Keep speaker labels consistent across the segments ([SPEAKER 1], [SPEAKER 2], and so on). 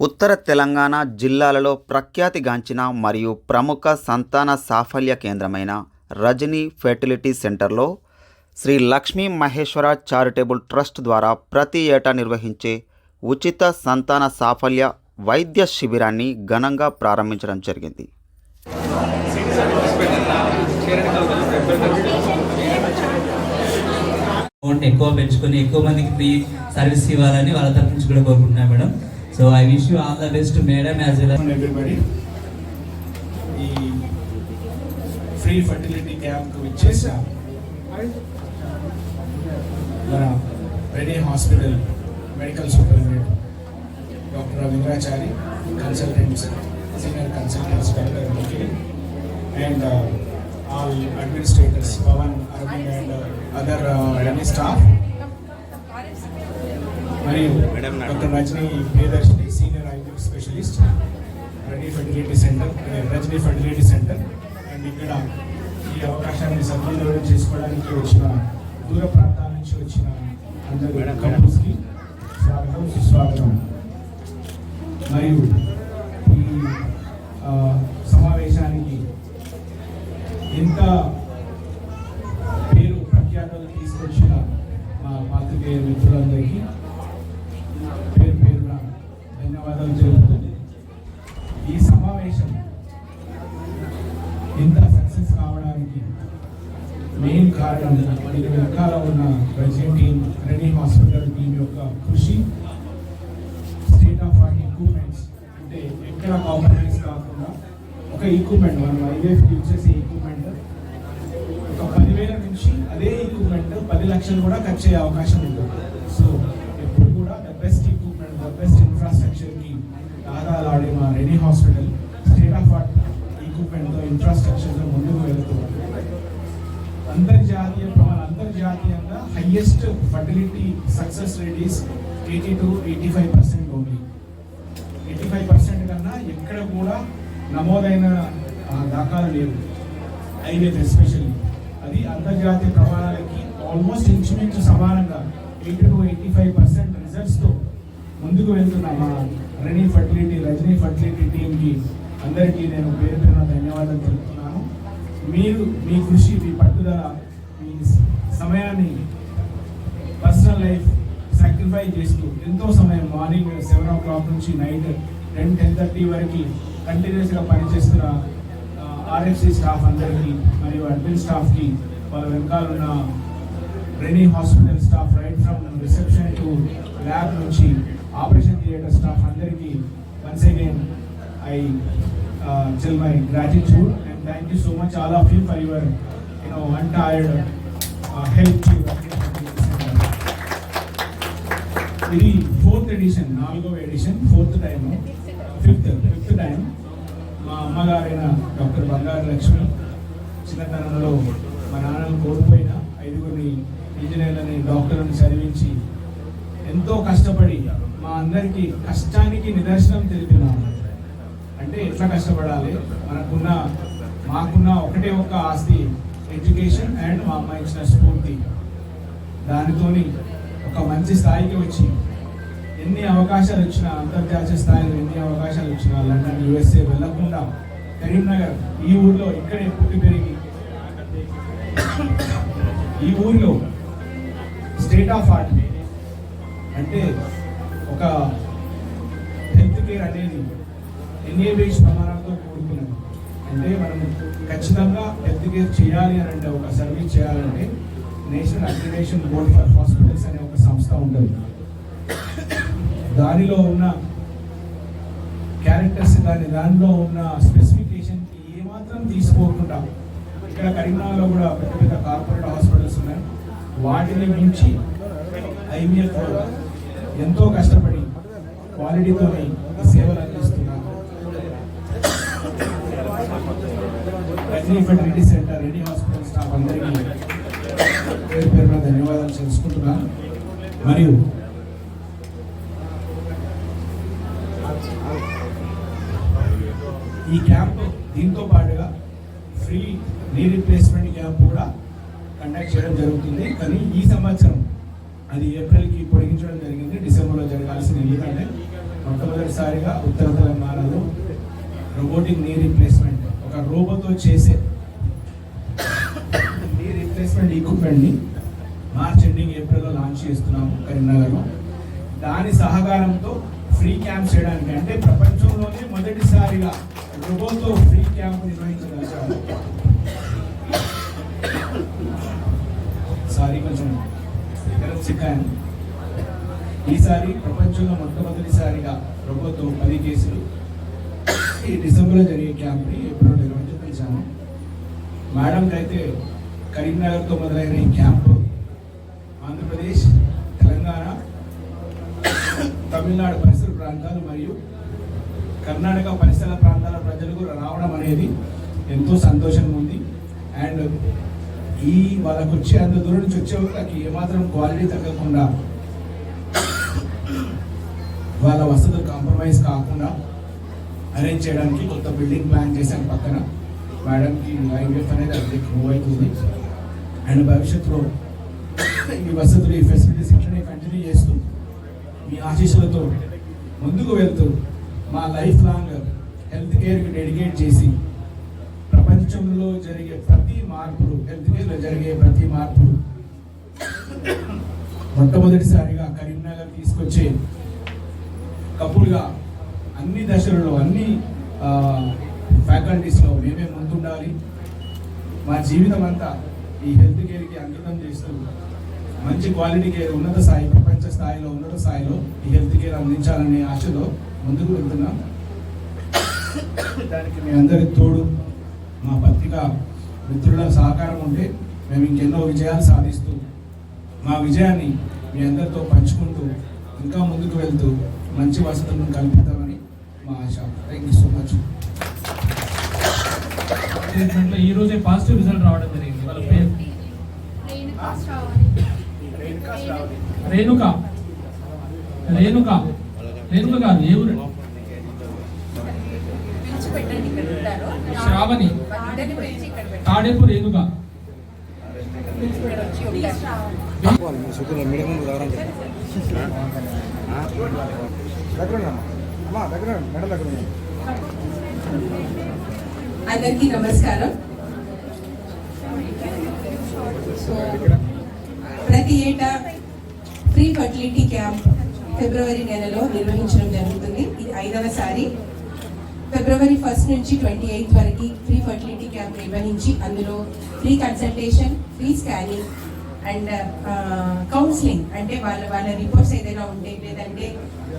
[SPEAKER 1] ఉత్తర తెలంగాణ జిల్లాలలో ప్రఖ్యాతిగాంచిన మరియు ప్రముఖ సంతాన సాఫల్య కేంద్రమైన రజనీ ఫెర్టిలిటీ సెంటర్లో శ్రీ లక్ష్మీ మహేశ్వర చారిటబుల్ ట్రస్ట్ ద్వారా ప్రతి ఏటా నిర్వహించే ఉచిత సంతాన సాఫల్య వైద్య శిబిరాన్ని ఘనంగా ప్రారంభించడం జరిగింది.
[SPEAKER 2] ఎక్కువ పెంచుకొని ఎక్కువ మందికి ఫ్రీ సర్వీస్ ఇవ్వాలని వాళ్ళ తరఫు నుంచి కూడా కోరుకుంటున్నాను madam. So I wish you all the best madam as well
[SPEAKER 3] everybody ఈ ఫ్రీ ఫర్టిలిటీ క్యాంప్ ఇచ్చేసా మన Renee hospital medical superintendent doctor Ravindrachari consultants senior consultants doctor and all administrators Pavan Aravind and other అన్ని staff మరియు doctor Rajani Priyadarshini senior IVF specialist Renee fertility center Rajani fertility center. And ఇక్కడ ఈ అవకాశాన్ని సద్వినియోగం చేసుకోవడానికి వచ్చిన దూర ప్రాంతాల నుంచి వచ్చిన అందరు కపుల్స్కి స్వాగతం సుస్వాగతం. మరియు మెయిన్ కారణం? దీని వెనకాల ఉన్న present team Renee hospital team యొక్క కృషి స్టేట్ ఆఫ్ ఆర్ట్ ఎక్విప్మెంట్స్ అంటే ఎక్కడ కాంప్రమైజ్ కాకుండా ఒక ఎక్విప్మెంట్ మనం ఐవేఫ్ యూజ్ చేసే ఎక్విప్మెంట్ ఒక పదివేల నుంచి అదే ఎక్విప్మెంట్ పది లక్షలు కూడా ఖర్చు అయ్యే అవకాశం ఉంది. సో ఎప్పుడు కూడా the best equipment the best ఇన్ఫ్రాస్ట్రక్చర్కి ఆడే మా Renee hospital state of art ఎక్విప్మెంట్తో ఇన్ఫ్రాస్ట్రక్చర్తో ముందు ముందుకు అంతర్జాతీయ అంతర్జాతీయంగా highest fertility success rate is eighty two eighty five percent only eighty five percent కన్నా ఎక్కడ కూడా నమోదైన దాఖలు లేవు. ఐవేఫ్ ఎస్పెషల్లీ అది అంతర్జాతీయ ప్రమాణాలకి ఆల్మోస్ట్ ఇంచుమించు సమానంగా eighty two eighty five percent రిజల్ట్స్తో ముందుకు వెళ్తున్న మా రణి ఫర్టిలిటీ రజనీ ఫర్టిలిటీ టీంకి అందరికీ నేను పేరు పేరున ధన్యవాదాలు తెలుపుతున్నాను. మీరు మీ కృషి మీ పట్టుదల మీ సమయాన్ని పర్సనల్ లైఫ్ సాక్రిఫై చేస్తూ ఎంతో సమయం మార్నింగ్ సెవెన్ ఓ క్లాక్ నుంచి నైట్ టెన్ టెన్ థర్టీ వరకు కంటిన్యూస్గా పనిచేస్తున్న ఆర్ఎఫ్సి స్టాఫ్ అందరికీ మరియు అడ్మిన్ స్టాఫ్కి వాళ్ళ వెనకాల ఉన్న Renee hospital staff right from reception to lab నుంచి ఆపరేషన్ థియేటర్ స్టాఫ్ అందరికీ once again I tell my gratitude thank you so much all of you for your you know untired help to ఇది fourth edition నాలుగవ edition fourth time fifth fifth time మా అమ్మగారైన doctor బంగారు లక్ష్మి చిన్నతనంలో మా నాన్నను కోల్పోయిన ఐదుగురిని ఇంజనీర్లని డాక్టర్ని చదివించి ఎంతో కష్టపడి మా అందరికీ కష్టానికి నిదర్శనం తెలిపిన అంటే ఎట్లా కష్టపడాలి? మనకున్న మాకున్న ఒకటే ఒక ఆస్తి ఎడ్యుకేషన్ అండ్ మా అమ్మాయి ఇచ్చిన స్ఫూర్తి. దానితోని ఒక మంచి స్థాయికి వచ్చి ఎన్ని అవకాశాలు వచ్చినా అంతర్జాతీయ స్థాయిలో ఎన్ని అవకాశాలు వచ్చినా లండన్ యుఎస్ఏ వెళ్ళకుండా కరీంనగర్ ఈ ఊర్లో ఇక్కడే పుట్టి పెరిగి ఈ ఊర్లో స్టేట్ ఆఫ్ ఆర్ట్ అంటే ఒక హెల్త్ కేర్ అనేది ఎన్ఏబిహెచ్ ప్రమాణాలతో కూడుకున్నది. అంటే మనం ఖచ్చితంగా హెల్త్ కేర్ చేయాలి అని అంటే ఒక సర్వీస్ చేయాలంటే National Accreditation Board for Hospitals అనే ఒక సంస్థ ఉంటుంది. దానిలో ఉన్న క్యారెక్టర్స్ దాని దానిలో ఉన్న స్పెసిఫికేషన్కి ఏమాత్రం తీసుకోకుండా ఇక్కడ కరీంనగర్లో కూడా పెద్ద పెద్ద కార్పొరేట్ హాస్పిటల్స్ ఉన్నాయి. వాటిని మించి ఐవీఎఫ్ ఎంతో కష్టపడి క్వాలిటీతో Rajani fertility center Renee hospital staff అందరికీ పేరు పేరున ధన్యవాదాలు తెలుసుకుంటున్నాను మరియు ఈ క్యాంప్ దీంతో పాటుగా ఫ్రీ నీ రీప్లేస్మెంట్ క్యాంప్ కూడా కండక్ట్ చేయడం జరుగుతుంది. కానీ ఈ సంవత్సరం అది ఏప్రిల్కి పొడిగించడం జరిగింది. డిసెంబర్లో జరగాల్సింది. ఎందుకంటే మొట్టమొదటిసారిగా ఉత్తర తెలంగాణలో రోబోటిక్ నీ రీప్లేస్మెంట్ రోబోతో చేసే నీ రీప్లేస్మెంట్ ఈక్విప్మెంట్ని మార్చ్ ఎండింగ్ ఏప్రిల్లో లాంచ్ చేస్తున్నాము కరీంనగర్లో. దాని సహకారంతో ఫ్రీ క్యాంప్ చేయడానికి అంటే ప్రపంచంలోనే మొదటిసారిగా రోబోతో ఫ్రీ క్యాంప్ నిర్వహించగలిగాము సారీ కొంచెం చిక్కాను. ఈసారి ప్రపంచంలో మొట్టమొదటిసారిగా రోబోతో పది కేసులు ఈ డిసెంబర్లో జరిగే క్యాంప్ని ఎప్పుడో నిర్వహించాము మేడంకి అయితే కరీంనగర్తో మొదలైన ఈ క్యాంపు ఆంధ్రప్రదేశ్ తెలంగాణ తమిళనాడు పరిసర ప్రాంతాలు మరియు కర్ణాటక పరిసర ప్రాంతాల ప్రజలకు రావడం అనేది ఎంతో సంతోషంగా ఉంది. అండ్ ఈ వాళ్ళకు వచ్చే అంత దూరం నుంచి వచ్చే వాళ్ళకి ఏమాత్రం క్వాలిటీ తగ్గకుండా వాళ్ళ వసతులు కాంప్రమైజ్ కాకుండా అరేంజ్ చేయడానికి కొత్త బిల్డింగ్ ప్లాన్ చేశాను పక్కన. మేడంకి ఐవీఎఫ్ అనేది అది మూవ్ అవుతుంది అండ్ భవిష్యత్తులో ఈ వసతులు ఈ ఫెసిలిటీస్ ఇట్లనే కంటిన్యూ చేస్తూ మీ ఆశీస్సులతో ముందుకు వెళ్తూ మా లైఫ్ లాంగ్ హెల్త్ కేర్కి డెడికేట్ చేసి ప్రపంచంలో జరిగే ప్రతి మార్పులు హెల్త్ కేర్లో జరిగే ప్రతి మార్పులు మొట్టమొదటిసారిగా కరీంనగర్ తీసుకొచ్చే కపుల్గా అన్ని దశలలో అన్ని ఫ్యాకల్టీస్లో మేమే ముందుండాలి. మా జీవితం అంతా ఈ హెల్త్ కేర్కి అంకితం చేస్తూ మంచి క్వాలిటీ కేర్ ఉన్నత స్థాయి ప్రపంచ స్థాయిలో ఉన్నత స్థాయిలో ఈ హెల్త్ కేర్ అందించాలనే ఆశతో ముందుకు వెళ్తున్నాం. దానికి మీ అందరి తోడు మా పత్రిక మిత్రుల సహకారం ఉంటే మేము ఇంకెన్నో విజయాలు సాధిస్తూ మా విజయాన్ని మీ అందరితో పంచుకుంటూ ఇంకా ముందుకు వెళ్తూ మంచి వసతులను కల్పిద్దాం. మా ఆశ థ్యాంక్ యూ సో మచ్
[SPEAKER 4] ట్రీట్మెంట్లో ఈ రోజే పాజిటివ్ రిజల్ట్ రావడం జరిగింది. వాళ్ళ పేరు? రేణుక. రేణుక. రేణుక కాదు ఏ ఊరు?
[SPEAKER 5] పిలిచిపెట్టండి ఇక్కడ ఉంటారు
[SPEAKER 4] శ్రావణి. తాడేపు రేణుక
[SPEAKER 5] ఇక్కడ వచ్చి ఉంటారు. అందరికీ నమస్కారం. సో ప్రతి ఏటా ఫ్రీ ఫర్టిలిటీ క్యాంప్ ఫిబ్రవరి నెలలో నిర్వహించడం జరుగుతుంది. ఇది ఐదవసారి ఫిబ్రవరి ఫస్ట్ నుంచి ట్వంటీ ఎయిత్ వరకు ఫ్రీ ఫర్టిలిటీ క్యాంప్ నిర్వహించి అందులో free consultation free scanning and counselling అంటే వాళ్ళ వాళ్ళ రిపోర్ట్స్ ఏదైనా ఉంటే లేదంటే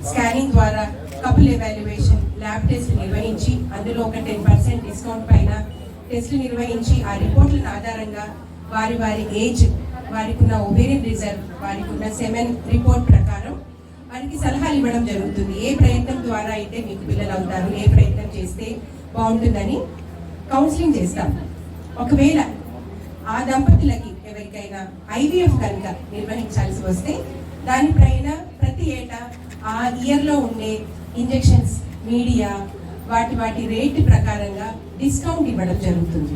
[SPEAKER 5] స్కానింగ్ ద్వారా కపుల్ ఎవాల్యుయేషన్ ల్యాబ్ టెస్ట్ నిర్వహించి అందులో ఒక టెన్ పర్సెంట్ డిస్కౌంట్ పైన టెస్ట్లు నిర్వహించి ఆ రిపోర్ట్ల ఆధారంగా వారి వారి ఏజ్ వారికి ఉన్న ఒబేరియన్ రిజర్వ్ వారికి ఉన్న సెమెన్ రిపోర్ట్ ప్రకారం వారికి సలహాలు ఇవ్వడం జరుగుతుంది. ఏ ప్రయత్నం ద్వారా అయితే మీకు పిల్లలు అవుతారు ఏ ప్రయత్నం చేస్తే బాగుంటుందని కౌన్సిలింగ్ చేస్తాం. ఒకవేళ ఆ దంపతులకి ఎవరికైనా ఐవీఎఫ్ కనుక నిర్వహించాల్సి వస్తే దానిపైన ప్రతి ఏటా ఆ ఇయర్లో ఉండే ఇంజెక్షన్స్ మీడియా వాటి వాటి రేట్ ప్రకారంగా డిస్కౌంట్ ఇవ్వడం జరుగుతుంది.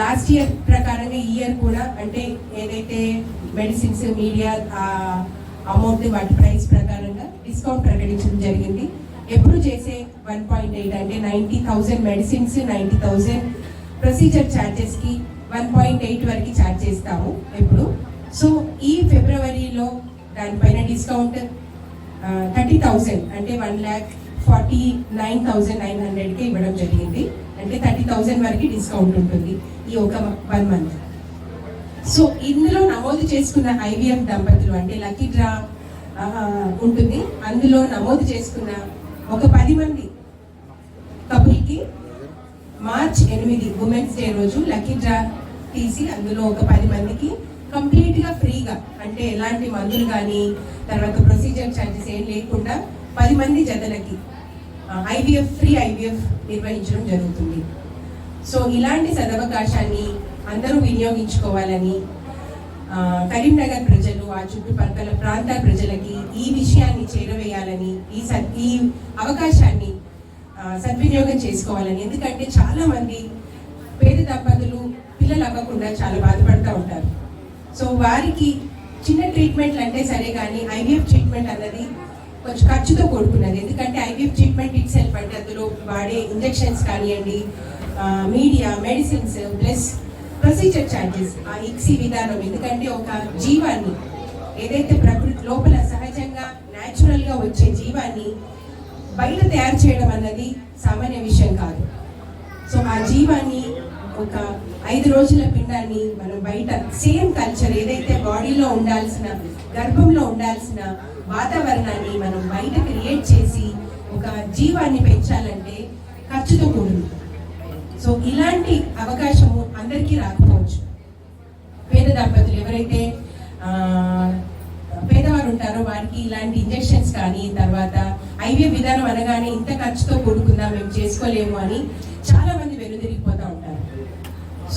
[SPEAKER 5] లాస్ట్ ఇయర్ ప్రకారంగా ఈ ఇయర్ కూడా అంటే ఏదైతే మెడిసిన్స్ మీడియా అమౌంట్ వాటి ప్రైస్ ప్రకారంగా డిస్కౌంట్ ప్రకటించడం జరిగింది. ఎప్పుడు చేసే వన్ పాయింట్ ఎయిట్ అంటే ninety thousand medicines ninety thousand procedure ఛార్జెస్కి one point eight వరకు ఛార్జ్ చేస్తాము ఎప్పుడు. సో ఈ ఫిబ్రవరిలో దానిపైన డిస్కౌంట్ థర్టీ థౌజండ్ అంటే one lakh forty nine thousand nine హండ్రెడ్కి ఇవ్వడం జరిగింది. అంటే థర్టీ థౌజండ్ వరకు డిస్కౌంట్ ఉంటుంది ఈ ఒక వన్ మంత్ సో ఇందులో నమోదు చేసుకున్న ఐవీఎఫ్ దంపతులు అంటే లక్కీ డ్రా ఉంటుంది. అందులో నమోదు చేసుకున్న ఒక పది మంది కపుల్కి మార్చ్ ఎనిమిది ఉమెన్స్ డే రోజు లక్కీ డ్రా తీసి అందులో ఒక పది మందికి కంప్లీట్గా ఫ్రీగా. అంటే ఎలాంటి మందులు కానీ తర్వాత ప్రొసీజర్ ఛార్జెస్ ఏం లేకుండా పది మంది జతలకి ఐవీఎఫ్ ఫ్రీ ఐవీఎఫ్ నిర్వహించడం జరుగుతుంది. సో ఇలాంటి సదవకాశాన్ని అందరూ వినియోగించుకోవాలని కరీంనగర్ ప్రజలు ఆ చుట్టుపక్కల ప్రాంత ప్రజలకి ఈ విషయాన్ని చేరవేయాలని ఈ స- ఈ అవకాశాన్ని సద్వినియోగం చేసుకోవాలని. ఎందుకంటే చాలామంది పేద దంపతులు పిల్లలు అవ్వకుండా చాలా బాధపడుతూ ఉంటారు. సో వారికి చిన్న ట్రీట్మెంట్లు అంటే సరే కానీ ఐవీఎఫ్ ట్రీట్మెంట్ అన్నది కొంచెం ఖర్చుతో కూడుకున్నది. ఎందుకంటే వాడే ఇంజెక్షన్స్ కానివ్వండి media medicines plus procedure charges ఆ ఇక్సీ విధానం. ఎందుకంటే ఒక జీవాన్ని ఏదైతే ప్రకృతి లోపల సహజంగా న్యాచురల్గా వచ్చే జీవాన్ని బయట తయారు చేయడం అన్నది సామాన్య విషయం కాదు. సో ఆ జీవాన్ని ఒక ఐదు రోజుల పిండాన్ని మనం బయట సేమ్ కల్చర్ ఏదైతే బాడీలో ఉండాల్సిన గర్భంలో ఉండాల్సిన వాతావరణాన్ని మనం బయట క్రియేట్ చేసి ఒక జీవాన్ని పెంచాలంటే ఖర్చుతో కూడింది సో ఇలాంటి అవకాశము అందరికీ రాకపోవచ్చు. పేద దంపతులు ఎవరైతే పేదవారు ఉంటారో వారికి ఇలాంటి ఇంజెక్షన్స్ కానీ తర్వాత ఐవీఎఫ్ విధానం అనగానే ఇంత ఖర్చుతో కూడుకుందా మేము చేసుకోలేము అని చాలా మంది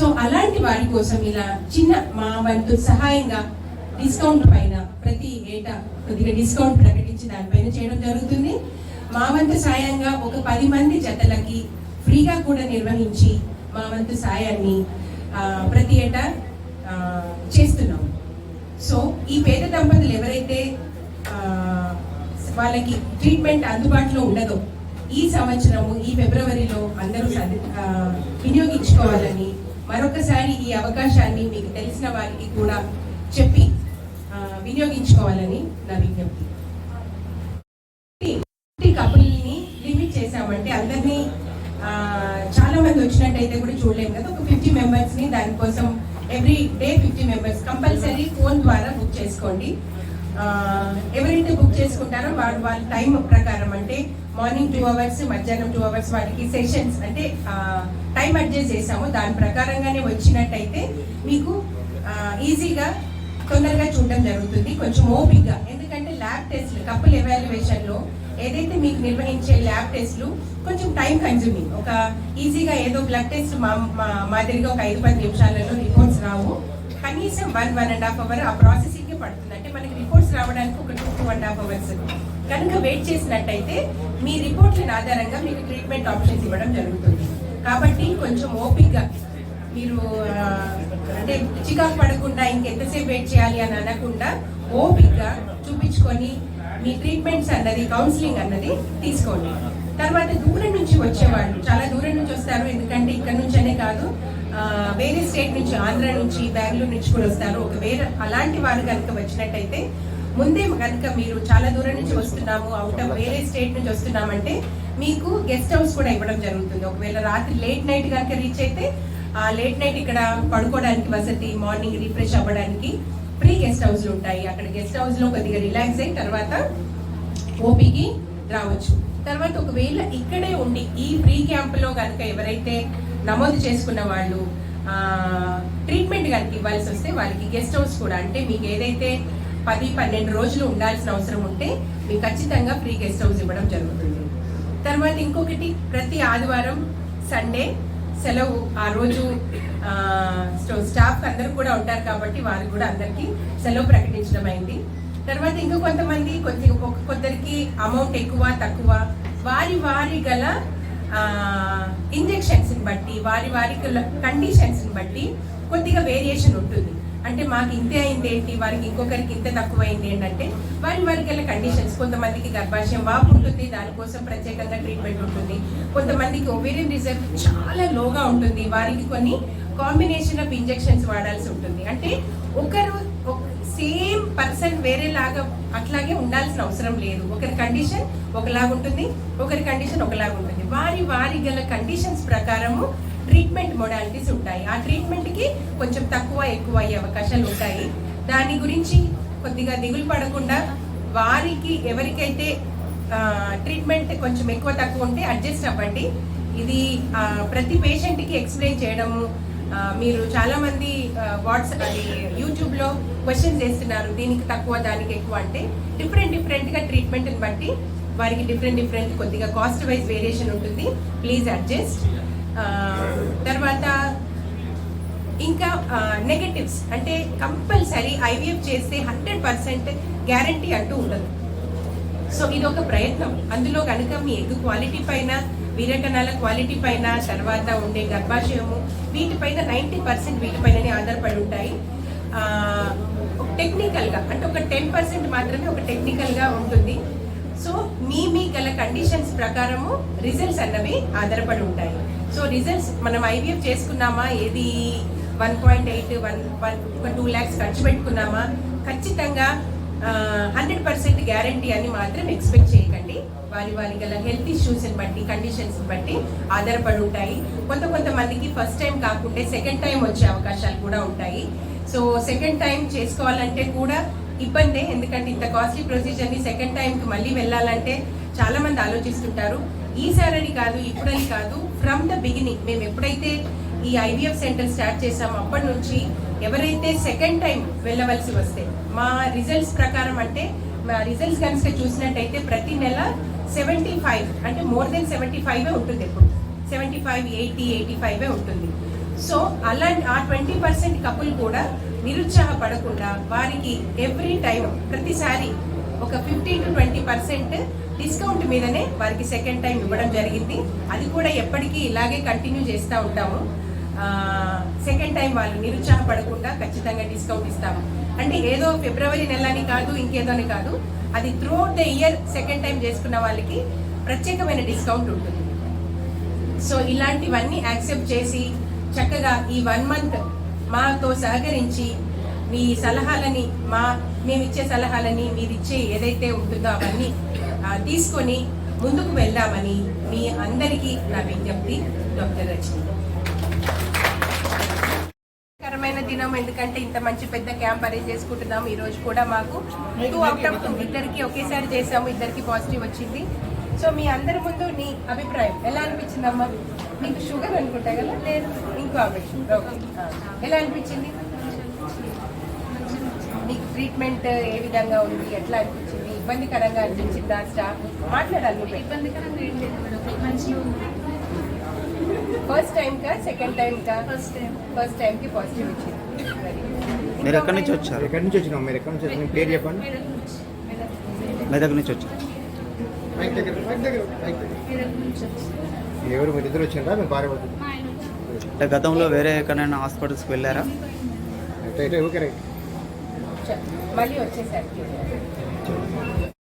[SPEAKER 5] సో అలాంటి వారి కోసం ఇలా చిన్న మా వంతు సహాయంగా డిస్కౌంట్ పైన ప్రతి ఏటా కొద్దిగా డిస్కౌంట్ ప్రకటించి దానిపైన చేయడం జరుగుతుంది. మా వంతు సాయంగా ఒక పది మంది జతలకి ఫ్రీగా కూడా నిర్వహించి మా వంతు సాయాన్ని ప్రతి ఏటా చేస్తున్నాం. సో ఈ పేద దంపతులు ఎవరైతే వాళ్ళకి ట్రీట్మెంట్ అందుబాటులో ఉండదో ఈ సంవత్సరము ఈ ఫిబ్రవరిలో అందరూ వినియోగించుకోవాలని మరొకసారి ఈ అవకాశాన్ని మీకు తెలిసిన వారికి కూడా చెప్పి వినియోగించుకోవాలని నా విజ్ఞప్తి. కపుల్ని లిమిట్ చేసామంటే అందరినీ చాలా మంది వచ్చినట్టయితే కూడా చూడలేము కదా. ఒక ఫిఫ్టీ మెంబర్స్ని దానికోసం every day fifty members compulsory phone ద్వారా బుక్ చేసుకోండి. ఎవరైతే బుక్ చేసుకుంటారో వాళ్ళు వాళ్ళ టైం ప్రకారం అంటే మార్నింగ్ టూ అవర్స్ మధ్యాహ్నం టూ అవర్స్ వాళ్ళకి సెషన్స్ అంటే టైం అడ్జస్ట్ చేసాము దాని ప్రకారంగానే వచ్చినట్టయితే మీకు ఈజీగా తొందరగా చూడడం జరుగుతుంది. కొంచెం ఓపిక్గా ఎందుకంటే ల్యాబ్ టెస్ట్లు కపుల్ ఎవాల్యుయేషన్లో ఏదైతే మీకు నిర్వహించే ల్యాబ్ టెస్ట్లు కొంచెం టైం కన్జ్యూమింగ్ ఒక ఈజీగా ఏదో బ్లడ్ టెస్ట్ మా మా- మాదిరిగా ఒక ఐదు పది నిమిషాలలో రిపోర్ట్స్ రావు. కనీసం one one and half hour ఆ ప్రాసెసింగ్ పడుతుంది. అంటే మనకి రిపోర్ట్స్ రావడానికి ఒక two two and half hours కనుక వెయిట్ చేసినట్టయితే మీ రిపోర్ట్ల ఆధారంగా మీకు ట్రీట్మెంట్ ఆప్షన్స్ ఇవ్వడం జరుగుతుంది. కాబట్టి కొంచెం ఓపిక్గా మీరు అంటే చికాకు పడకుండా ఇంకెంతసేపు వెయిట్ చేయాలి అని అనకుండా ఓపిక్గా చూపించుకొని మీ ట్రీట్మెంట్స్ అన్నది కౌన్సిలింగ్ అన్నది తీసుకోండి. తర్వాత దూరం నుంచి వచ్చేవాళ్ళు చాలా దూరం నుంచి వస్తారు ఎందుకంటే ఇక్కడ నుంచనే కాదు ఆ, వేరే స్టేట్ నుంచి ఆంధ్ర నుంచి బెంగళూరు నుంచి కూడా వస్తారు. ఒకవేళ అలాంటి వారు కనుక వచ్చినట్టయితే ముందే కనుక మీరు చాలా దూరం నుంచి వస్తున్నాము అవుట్ ఆఫ్ వేరే స్టేట్ నుంచి వస్తున్నామంటే మీకు గెస్ట్ హౌస్ కూడా ఇవ్వడం జరుగుతుంది. ఒకవేళ రాత్రి లేట్ నైట్ కనుక రీచ్ అయితే ఆ లేట్ నైట్ ఇక్కడ పడుకోవడానికి వసతి మార్నింగ్ రిఫ్రెష్ అవ్వడానికి ఫ్రీ గెస్ట్ హౌస్లు ఉంటాయి. అక్కడ గెస్ట్ హౌస్లో కొద్దిగా రిలాక్స్ అయిన తర్వాత ఓపీకి రావచ్చు. తర్వాత ఒకవేళ ఇక్కడే ఉండి ఈ ఫ్రీ క్యాంపులో కనుక ఎవరైతే నమోదు చేసుకున్న వాళ్ళు ట్రీట్మెంట్ కనుక ఇవ్వాల్సి వస్తే వాళ్ళకి గెస్ట్ హౌస్ కూడా అంటే మీకు ఏదైతే పది పన్నెండు రోజులు ఉండాల్సిన అవసరం ఉంటే మీకు ఖచ్చితంగా ఫ్రీ గెస్ట్ హౌస్ ఇవ్వడం జరుగుతుంది. తర్వాత ఇంకొకటి ప్రతి ఆదివారం సండే సెలవు ఆ రోజు స్టాఫ్ అందరూ కూడా ఉంటారు కాబట్టి వారు కూడా అందరికీ సెలవు ప్రకటించడం అయింది. తర్వాత ఇంకా కొంతమంది కొద్దిగా ఒక- కొందరికి అమౌంట్ ఎక్కువ తక్కువ వారి వారి గల ఇంజెక్షన్స్ బట్టి వారి వారి కండిషన్స్ బట్టి కొద్దిగా వేరియేషన్ ఉంటుంది. అంటే మాకు ఇంతే అయింది ఏంటి? వారికి ఇంకొకరికి ఇంత తక్కువ ఏంటంటే వారి వారికి గల కండిషన్స్ కొంతమందికి గర్భాశయం వాపు ఉంటుంది దానికోసం ప్రత్యేకంగా ట్రీట్మెంట్ ఉంటుంది. కొంతమందికి ఒవేరియన్ రిజర్వ్ చాలా లోగా ఉంటుంది. వారికి కొన్ని కాంబినేషన్ ఆఫ్ ఇంజెక్షన్స్ వాడాల్సి ఉంటుంది. అంటే ఒకరు సేమ్ పర్సన్ వేరేలాగా అట్లాగే ఉండాల్సిన అవసరం లేదు. ఒకరి కండిషన్ ఒకలాగా ఉంటుంది ఒకరి కండిషన్ ఒకలాగా ఉంటుంది వారి వారి గల కండిషన్స్ ప్రకారము ట్రీట్మెంట్ మొడాలిటీస్ ఉంటాయి. ఆ ట్రీట్మెంట్కి కొంచెం తక్కువ ఎక్కువ అయ్యే అవకాశాలు ఉంటాయి. దాని గురించి కొద్దిగా దిగులు పడకుండా వారికి ఎవరికైతే ట్రీట్మెంట్ కొంచెం ఎక్కువ తక్కువ ఉంటే అడ్జస్ట్ అవ్వండి. ఇది ప్రతి పేషెంట్కి ఎక్స్ప్లెయిన్ చేయడము మీరు చాలామంది వాట్సాప్ అది యూట్యూబ్లో క్వశ్చన్స్ చేస్తున్నారు. దీనికి తక్కువ దానికి ఎక్కువ అంటే డిఫరెంట్ డిఫరెంట్గా ట్రీట్మెంట్ని బట్టి వారికి డిఫరెంట్ డిఫరెంట్ కొద్దిగా కాస్ట్ వైజ్ వేరియేషన్ ఉంటుంది. ప్లీజ్ అడ్జస్ట్ తర్వాత ఇంకా నెగటివ్స్ అంటే కంపల్సరీ ఐవీఎఫ్ చేస్తే హండ్రెడ్ పర్సెంట్ గ్యారంటీ అంటూ ఉండదు. సో ఇది ఒక ప్రయత్నం. అందులో కనుక మీ ఎగ్ క్వాలిటీ పైన వీరకణాల క్వాలిటీ పైన తర్వాత ఉండే గర్భాశయము వీటిపైన నైంటీ పర్సెంట్ వీటిపైననే ఆధారపడి ఉంటాయి. టెక్నికల్గా అంటే ఒక టెన్ పర్సెంట్ మాత్రమే ఒక టెక్నికల్గా ఉంటుంది. సో మీ మీ గల కండిషన్స్ ప్రకారము రిజల్ట్స్ అన్నవి ఆధారపడి ఉంటాయి. సో రిజల్ట్స్ మనం ఐవీఎఫ్ చేసుకున్నామా? ఏది? One point eight one one ఒక టూ ల్యాక్స్ ఖర్చు పెట్టుకున్నామా? ఖచ్చితంగా హండ్రెడ్ పర్సెంట్ గ్యారంటీ అని మాత్రం ఎక్స్పెక్ట్ చేయకండి. వారి వారి గల హెల్త్ ఇష్యూస్ని బట్టి కండిషన్స్ని బట్టి ఆధారపడి ఉంటాయి. కొంత కొంతమందికి ఫస్ట్ టైం కాకుంటే సెకండ్ టైం వచ్చే అవకాశాలు కూడా ఉంటాయి. సో సెకండ్ టైం చేసుకోవాలంటే కూడా ఇబ్బందే ఎందుకంటే ఇంత కాస్ట్లీ ప్రొసీజర్ని సెకండ్ టైంకి మళ్ళీ వెళ్ళాలంటే చాలా మంది ఆలోచిస్తుంటారు. ఈసారని కాదు ఇప్పుడని కాదు ఫ్రమ్ ద బిగినింగ్ మేము ఎప్పుడైతే ఈ ఐవీఎఫ్ సెంటర్ స్టార్ట్ చేసామో అప్పటి నుంచి ఎవరైతే సెకండ్ టైం వెళ్ళవలసి వస్తే మా రిజల్ట్స్ ప్రకారం అంటే మా రిజల్ట్స్ కనుక చూసినట్టయితే ప్రతి నెల సెవెంటీ ఫైవ్ అంటే మోర్ దెన్ సెవెంటీ ఫైవ్ ఉంటుంది ఎప్పుడు seventy five eighty eighty five ఉంటుంది. సో అలా ఆ ట్వంటీ పర్సెంట్ కపుల్ కూడా నిరుత్సాహపడకుండా వారికి ఎవ్రీ టైం ప్రతిసారి ఒక fifteen to twenty percent discount మీదనే వారికి సెకండ్ టైం ఇవ్వడం జరిగింది. అది కూడా ఎప్పటికీ ఇలాగే కంటిన్యూ చేస్తూ ఉంటాము. సెకండ్ టైం వాళ్ళు నిరుత్సాహపడకుండా ఖచ్చితంగా డిస్కౌంట్ ఇస్తాము. అంటే ఏదో ఫిబ్రవరి నెలని కాదు ఇంకేదోని కాదు అది throughout the year second time చేసుకున్న వాళ్ళకి ప్రత్యేకమైన డిస్కౌంట్ ఉంటుంది. సో ఇలాంటివన్నీ యాక్సెప్ట్ చేసి చక్కగా ఈ వన్ మంత్ మాతో సహకరించి మీ సలహాలని మా మేము ఇచ్చే సలహాలని మీరు ఇచ్చే ఏదైతే ఉంటుందో అవన్నీ తీసుకొని ముందుకు వెళ్దామని మీ అందరికీ నా విజ్ఞప్తి డాక్టర్ రజని. కరమైన దినం ఎందుకంటే ఇంత మంచి పెద్ద క్యాంప్ అరేంజ్ చేసుకుంటున్నాము. ఈ రోజు కూడా మాకు టూ అవుట్ ఆఫ్ టూ ఇద్దరికి ఒకేసారి చేసాము ఇద్దరికి పాజిటివ్ వచ్చింది. సో మీ అందరి ముందు నీ అభిప్రాయం ఎలా అనిపించిందమ్మా? మీకు షుగర్ అనుకుంటా కదా? లేదు. ఆ. ఎలా అనిపించింది? నీకు ట్రీట్మెంట్ ఏ విధంగా ఉంది? ఎట్లా అనిపించింది? ఇబ్బందికరంగా అనిపించిందా? స్టాఫ్ మాట్లాడాలి నువ్వే.
[SPEAKER 6] ఇబ్బందికరంగా ఏం లేదు మేడం. మంచిగా ఉంది.
[SPEAKER 5] ఫస్ట్ టైం కా సెకండ్ టైం కా?
[SPEAKER 6] ఫస్ట్ టైం
[SPEAKER 5] ఫస్ట్ టైం కి పాజిటివ్ వచ్చింది. good.
[SPEAKER 1] మీరు ఎక్కడి నుంచి వచ్చారు?
[SPEAKER 7] ఎక్కడి నుంచి వచ్చినాం మీరు ఎక్కడి నుంచి వచ్చినాం పేరు చెప్పండి.
[SPEAKER 6] మెదక్ నుంచి
[SPEAKER 1] వచ్చారు.
[SPEAKER 7] మైక్ దగ్గర మైక్ దగ్గర మైక్ దగ్గర
[SPEAKER 6] మెదక్ నుంచి వచ్చి
[SPEAKER 7] ఎవరు? మీరు ఇద్దరు వచ్చిండ్రా మీరు భార్య భర్తలు?
[SPEAKER 6] మా ఆయన వచ్చి.
[SPEAKER 1] అంటే గతంలో వేరే ఎక్కడైనా హాస్పిటల్స్కి వెళ్ళారా?
[SPEAKER 5] మళ్ళీ వచ్చేసరికి.